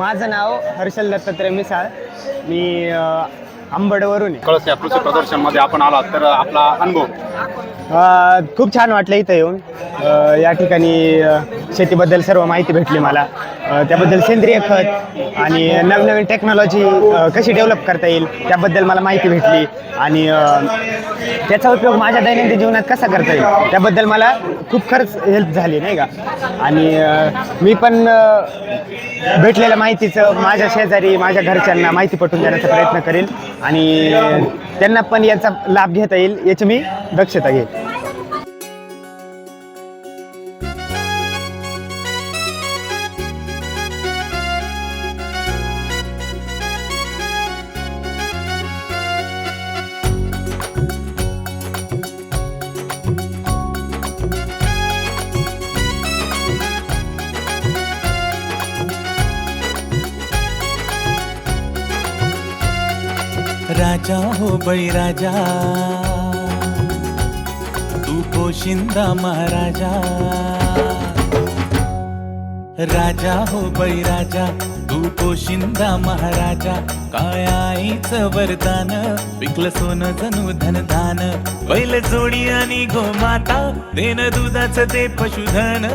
माझं नाव हर्षल दत्तात्रय मिसाळ मी आंबडवरून आहे. कळस या कृषी प्रदर्शनमध्ये आपण आलात तर आपला अनुभव? अ, खूप छान वाटलं इथं येऊन. अ, या ठिकाणी अ, शेतीबद्दल सर्व माहिती भेटली मला. त्याबद्दल सेंद्रिय खत आणि नवनवीन टेक्नॉलॉजी कशी डेव्हलप करता येईल त्याबद्दल मला माहिती भेटली. आणि त्याचा उपयोग माझ्या दैनंदिन जीवनात कसा करता येईल त्याबद्दल मला खूप खरंच हेल्प झाली नाही का? आणि मी पण भेटलेल्या माहितीचं माझ्या शेजारी माझ्या घरच्यांना माहिती पटवून देण्याचा प्रयत्न करेल आणि त्यांना पण याचा लाभ घेता येईल याची मी दक्षता घेईल राजा हो बळीराजा तू हो पोशिंदा महाराजा. राजा हो बळीराजा तू हो पोशिंदा महाराजा. काय आईच वरदान पिकलं सोनं जणू धनधान. बैल जोडी आणि गोमाता देन दुधाचं ते पशुधन.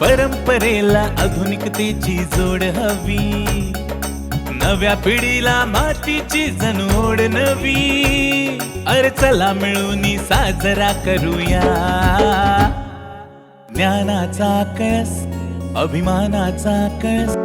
परंपरेला आधुनिकतेची जोड हवी. नव्या पिढीला मातीची जनोड नवी. अरे चला मिळून साजरा करूया. ज्ञानाचा कळस अभिमानाचा कळस.